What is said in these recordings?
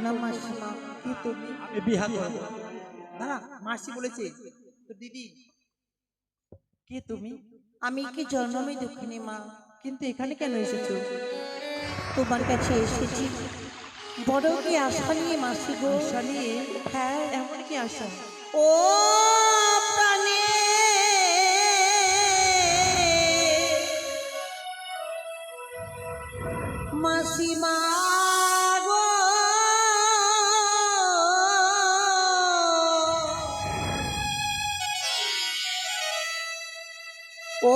প্রণাম মাসিমা কি তুমি আমি বিহা করব না মাসি বলেছে তো দিদি কে তুমি? আমি কি জন্মই দুঃখিনী মা? কিন্তু এখানে কেন এসেছ? তোমার কাছে এসেছি। বড় কি আশা নিয়ে মাসি গো? আশা নিয়ে? হ্যাঁ এমন কি আশা? ও প্রাণে। মাসিমা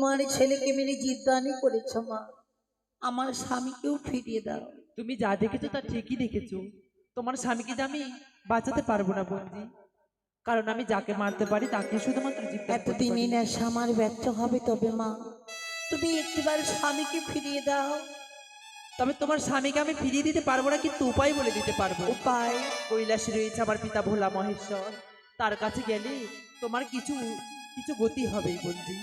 তোমার ছেলেকে মেরে জিদ্দানি করেছ মা। আমার স্বামীকেও ফিরিয়ে দাও। তুমি যা দেখেছ তা ঠিকই দেখেছ। তোমার স্বামীকে যে আমি বাঁচাতে পারব না বন্দি কারণ আমি যাকে মারতে পারি তাকে শুধুমাত্র এতদিনই নেশা আমার ব্যর্থ হবে তবে মা। তুমি একটিবার স্বামীকে ফিরিয়ে দাও। তবে তোমার স্বামীকে আমি ফিরিয়ে দিতে পারব না কিন্তু উপায় বলে দিতে পারব। উপায়? কৈলাসে রয়েছে আমার পিতা ভোলা মহেশ্বর। তার কাছে গেলে তোমার কিছু কিছু গতি হবে বন্দি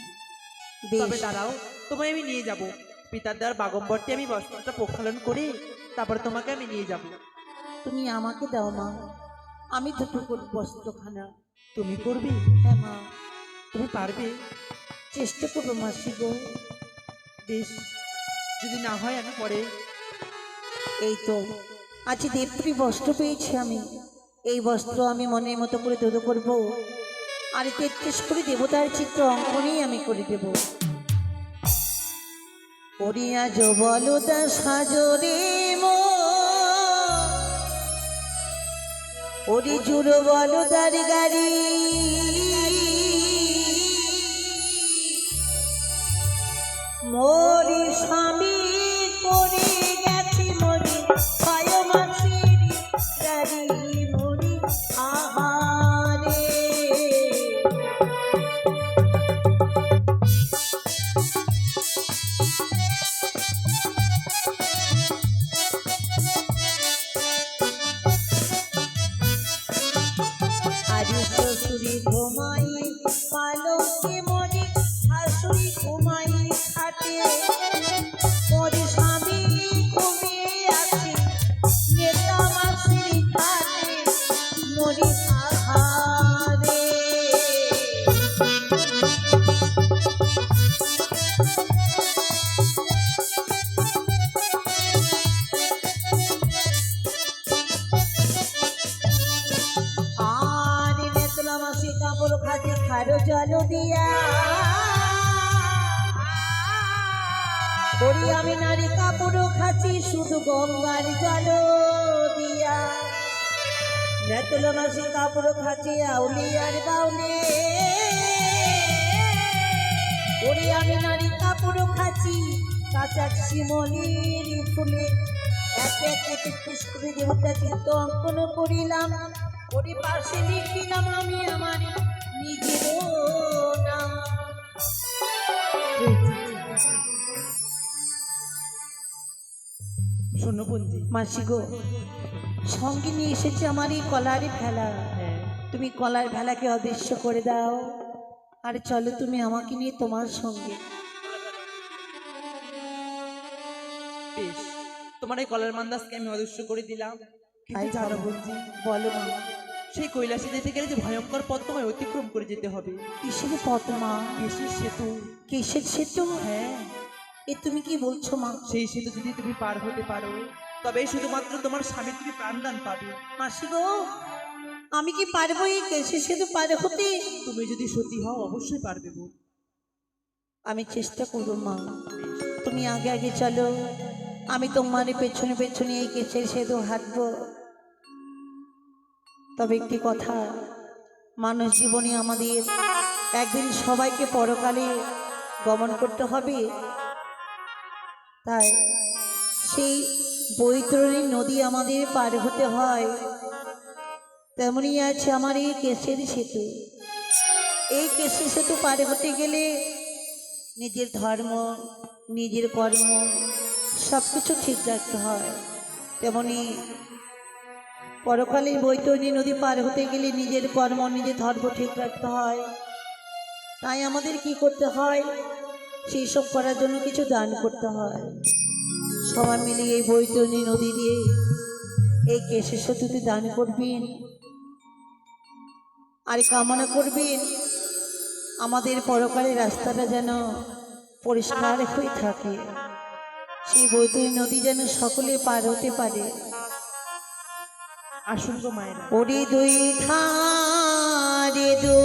তবে দাঁড়াও তোমায় আমি নিয়ে যাব। পিতার দেওয়ার বাগম্বরটি আমি বস্ত্রটা প্রক্ষালন করে তারপর তোমাকে আমি নিয়ে যাব। তুমি আমাকে দাও মা। আমি দুটো করব বস্ত্রখানা। তুমি করবে? হ্যাঁ মা। তুমি পারবে? চেষ্টা করব মাসি গো। বেশ। যদি না হয় আমি পরে। এই তো। আজ দেবপুরি বস্ত্র পেয়েছি আমি। এই বস্ত্র আমি মনের মতো করে ধুলো করব। আর তেত্রিশ করে দেবতার চিত্র অঙ্কনই আমি করে দেব। ওরিয়া বলদা সাজরে ওরে জুড়ো বলদার গাড়ি। মরি স্বামী ঘুমাই খারো জল দিয়া। করি আমি নারী কাপড় খাচ্ছি শুধু গঙ্গার জল দিয়া। নেতলা মাসি কাপড় খাচ্ছি আউলিয়ার বাউলে। ওরে আমি নারী কাপড় খাচ্ছি কাঁচা শিমলির ফুলে। এক এক এক পিস করে দেবতা চিত্ত অঙ্কন করিলাম। ওরে পাশে লিখিলাম আমি আমার বন্দি মাসি গো সঙ্গে নিয়ে এসেছে আমার এই কলারে ফেলা হ্যাঁ। তুমি কলার ভেলাকে অদৃশ্য করে দাও। আর চলো তুমি আমাকে নিয়ে তোমার সঙ্গে। বেশ তোমার এই কলার মান্দাসকে আমি অদৃশ্য করে দিলাম। কিন্তু তাই জানো। বন্দি বলো মা সেই কৈলাসে যেতে গেলে যে ভয়ঙ্কর পথ তোমায় অতিক্রম করে যেতে হবে। কিসের পথ মা? কেশির সেতু? কিসের সেতু? হ্যাঁ। এ তুমি কি বলছো মা? সেই সেতু যদি তুমি পার হতে পারো তবে শুধুমাত্র তোমার স্বামী তুমি প্রাণদান পাবে। মাসি গো আমি কি পারব এই কেসে সেতু পার হতে? তুমি যদি সত্যি হও অবশ্যই পারবে বোন আমি চেষ্টা করব মা। তুমি আগে আগে চলো। আমি তোমার পেছনে পেছনে এই কেসের সেতু হাঁটবো। তবে একটি কথা মানুষ জীবনে আমাদের একদিন সবাইকে পরকালে গমন করতে হবে। তাই সেই বৈতরণী নদী আমাদের পার হতে হয়। তেমনই আছে আমার এই কেসের সেতু। এই কেশের সেতু পার হতে গেলে নিজের ধর্ম, নিজের কর্ম সব কিছু ঠিক রাখতে হয়। তেমনি পরকালে বৈতরণী নদী পার হতে গেলে নিজের কর্ম, নিজের ধর্ম ঠিক রাখতে হয়। তাই আমাদের কি করতে হয়? সেই সব করার জন্য কিছু দান করতে হয়। সবাই মিলে এই বৈতরণী নদী দিয়ে এই কেশের সেতুতে দান করবেন। আর কামনা করবেন আমাদের পরকালের রাস্তাটা যেন পরিষ্কার হয়ে থাকে। সেই বৈতরণী নদী যেন সকলে পার হতে পারে। আসুন গো মায়েরা। ওরে দুই খারে দো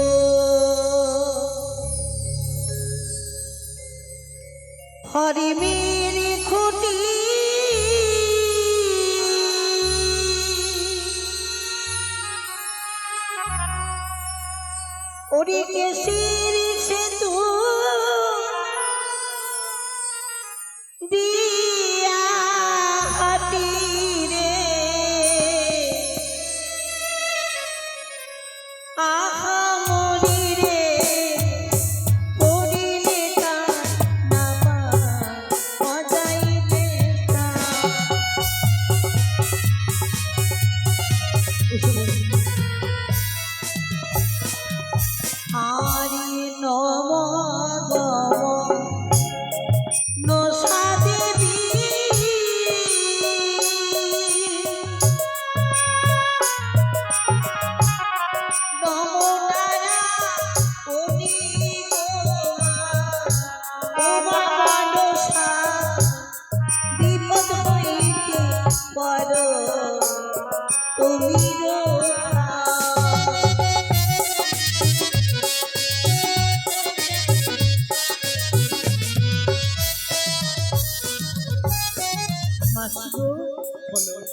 হরি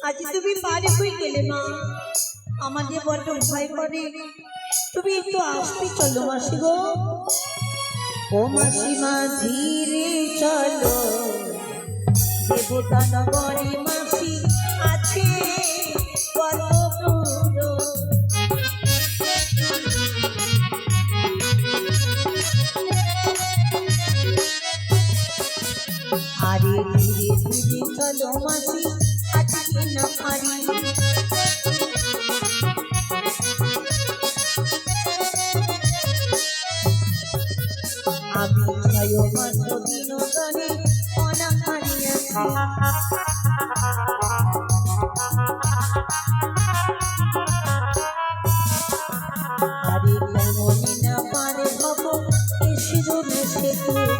আজ তুমি বাড়ি হয়ে গেলে মা আমার যে বড্ড ভয় করে তুমি একটু আসতে চলো মাসি গো ও মাসিমা ধীরে চলো দেবতা নগরী দূর আরে ধীরে ধীরে চলো মাসি আজকে না পারি আমি ছয় মাস বিনোদনে অনাহারি আছি